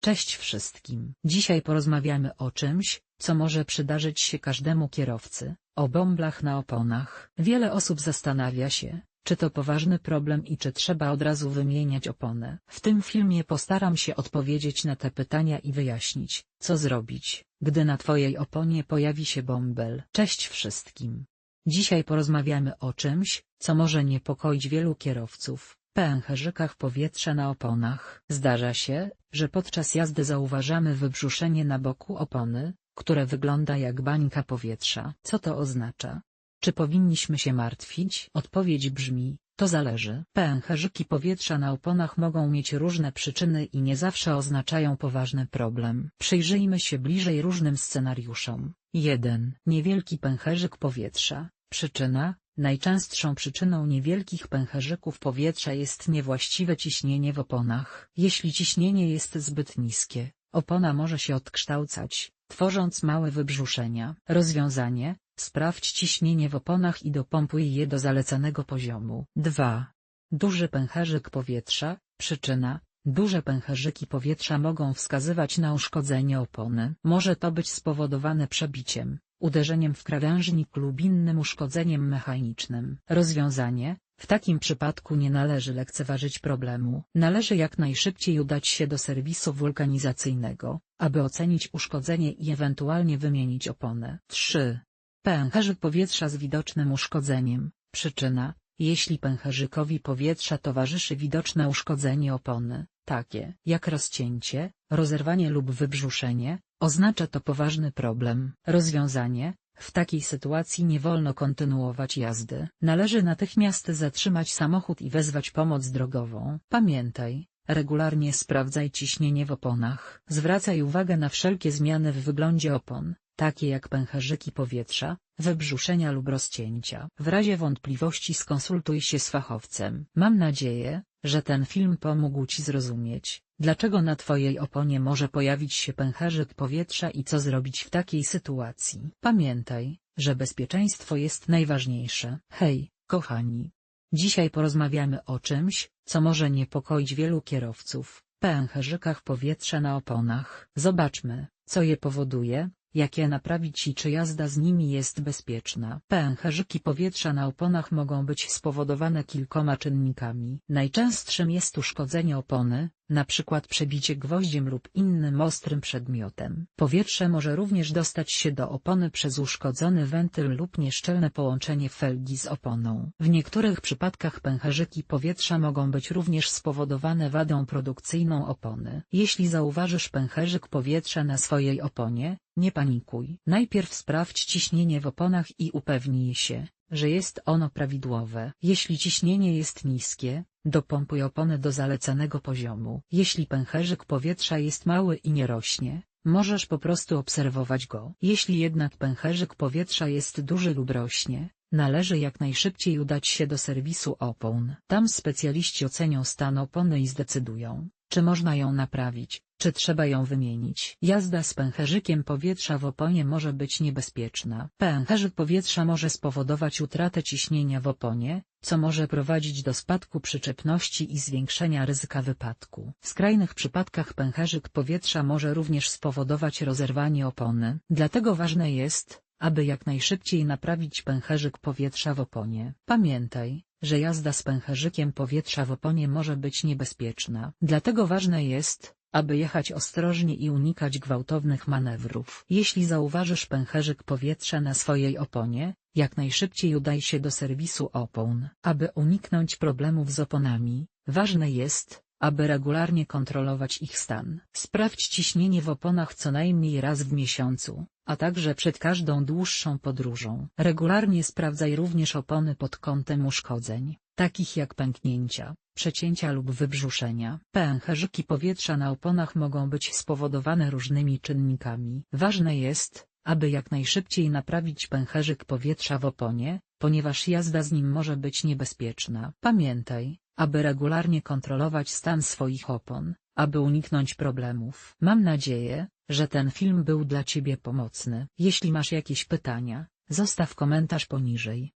Cześć wszystkim. Dzisiaj porozmawiamy o czymś, co może przydarzyć się każdemu kierowcy, o bąblach na oponach. Wiele osób zastanawia się, czy to poważny problem i czy trzeba od razu wymieniać oponę. W tym filmie postaram się odpowiedzieć na te pytania i wyjaśnić, co zrobić, gdy na Twojej oponie pojawi się bąbel. Cześć wszystkim. Dzisiaj porozmawiamy o czymś, co może niepokoić wielu kierowców, pęcherzykach powietrza na oponach. Zdarza się, że podczas jazdy zauważamy wybrzuszenie na boku opony, które wygląda jak bańka powietrza. Co to oznacza? Czy powinniśmy się martwić? Odpowiedź brzmi, to zależy. Pęcherzyki powietrza na oponach mogą mieć różne przyczyny i nie zawsze oznaczają poważny problem. Przyjrzyjmy się bliżej różnym scenariuszom. 1. Niewielki pęcherzyk powietrza. Przyczyna, Najczęstszą przyczyną niewielkich pęcherzyków powietrza jest niewłaściwe ciśnienie w oponach. Jeśli ciśnienie jest zbyt niskie, opona może się odkształcać, tworząc małe wybrzuszenia. Rozwiązanie, sprawdź ciśnienie w oponach i dopompuj je do zalecanego poziomu. 2. Duży pęcherzyk powietrza, przyczyna, Duże pęcherzyki powietrza mogą wskazywać na uszkodzenie opony. Może to być spowodowane przebiciem, uderzeniem w krawężnik lub innym uszkodzeniem mechanicznym. Rozwiązanie, w takim przypadku nie należy lekceważyć problemu. Należy jak najszybciej udać się do serwisu wulkanizacyjnego, aby ocenić uszkodzenie i ewentualnie wymienić oponę. 3. Pęcherzyk powietrza z widocznym uszkodzeniem. Przyczyna, jeśli pęcherzykowi powietrza towarzyszy widoczne uszkodzenie opony, takie jak rozcięcie, rozerwanie lub wybrzuszenie, oznacza to poważny problem. Rozwiązanie, w takiej sytuacji nie wolno kontynuować jazdy. Należy natychmiast zatrzymać samochód i wezwać pomoc drogową. Pamiętaj, regularnie sprawdzaj ciśnienie w oponach. Zwracaj uwagę na wszelkie zmiany w wyglądzie opon, takie jak pęcherzyki powietrza, wybrzuszenia lub rozcięcia. W razie wątpliwości skonsultuj się z fachowcem. Mam nadzieję, że ten film pomógł Ci zrozumieć, dlaczego na Twojej oponie może pojawić się pęcherzyk powietrza i co zrobić w takiej sytuacji. Pamiętaj, że bezpieczeństwo jest najważniejsze. Hej, kochani! Dzisiaj porozmawiamy o czymś, co może niepokoić wielu kierowców, pęcherzykach powietrza na oponach. Zobaczmy, co je powoduje, jak je naprawić i czy jazda z nimi jest bezpieczna. Pęcherzyki powietrza na oponach mogą być spowodowane kilkoma czynnikami. Najczęstszym jest uszkodzenie opony, na przykład przebicie gwoździem lub innym ostrym przedmiotem. Powietrze może również dostać się do opony przez uszkodzony wentyl lub nieszczelne połączenie felgi z oponą. W niektórych przypadkach pęcherzyki powietrza mogą być również spowodowane wadą produkcyjną opony. Jeśli zauważysz pęcherzyk powietrza na swojej oponie, nie panikuj. Najpierw sprawdź ciśnienie w oponach i upewnij się, że jest ono prawidłowe. Jeśli ciśnienie jest niskie, dopompuj opony do zalecanego poziomu. Jeśli pęcherzyk powietrza jest mały i nie rośnie, możesz po prostu obserwować go. Jeśli jednak pęcherzyk powietrza jest duży lub rośnie, należy jak najszybciej udać się do serwisu opon. Tam specjaliści ocenią stan opony i zdecydują, czy można ją naprawić, czy trzeba ją wymienić? Jazda z pęcherzykiem powietrza w oponie może być niebezpieczna. Pęcherzyk powietrza może spowodować utratę ciśnienia w oponie, co może prowadzić do spadku przyczepności i zwiększenia ryzyka wypadku. W skrajnych przypadkach pęcherzyk powietrza może również spowodować rozerwanie opony. Dlatego ważne jest, aby jak najszybciej naprawić pęcherzyk powietrza w oponie. Pamiętaj, że jazda z pęcherzykiem powietrza w oponie może być niebezpieczna. Dlatego ważne jest, aby jechać ostrożnie i unikać gwałtownych manewrów. Jeśli zauważysz pęcherzyk powietrza na swojej oponie, jak najszybciej udaj się do serwisu opon. Aby uniknąć problemów z oponami, ważne jest, aby regularnie kontrolować ich stan. Sprawdź ciśnienie w oponach co najmniej raz w miesiącu, a także przed każdą dłuższą podróżą. Regularnie sprawdzaj również opony pod kątem uszkodzeń, takich jak pęknięcia, przecięcia lub wybrzuszenia. Pęcherzyki powietrza na oponach mogą być spowodowane różnymi czynnikami. Ważne jest, aby jak najszybciej naprawić pęcherzyk powietrza w oponie, ponieważ jazda z nim może być niebezpieczna. Pamiętaj, aby regularnie kontrolować stan swoich opon, aby uniknąć problemów. Mam nadzieję, że ten film był dla Ciebie pomocny. Jeśli masz jakieś pytania, zostaw komentarz poniżej.